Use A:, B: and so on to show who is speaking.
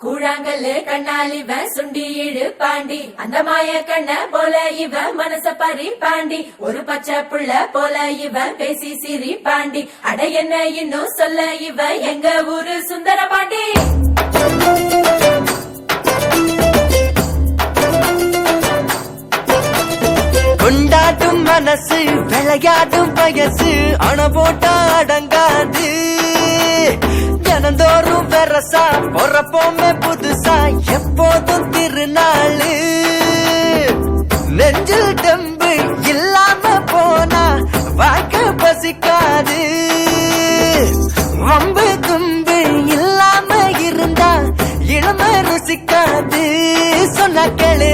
A: கூழாங்கல்லு கண்ணால் இவன் சுண்டி இழு பாண்டி அந்த மாய கண்ண போல இவன் மனச பறி பாண்டி ஒரு பச்சை புள்ள போல இவன் பேசி சிரி பாண்டி அட என்ன இன்னும் சொல்ல இவன் எங்க ஊரு சுந்தர பாண்டி?
B: கொண்டாட்டும் மனசு விளையாடும் வயசு அண போட்டா அடங்காது. தினந்தோறும் வெரசா பொற எப்போதும் திருநாளு. நெஞ்சில் டம்பு இல்லாம போனா வாக்க பசிக்காது. வம்பு தும்பு இல்லாம இருந்தா இளம ருசிக்காது. சொன்ன கேளு.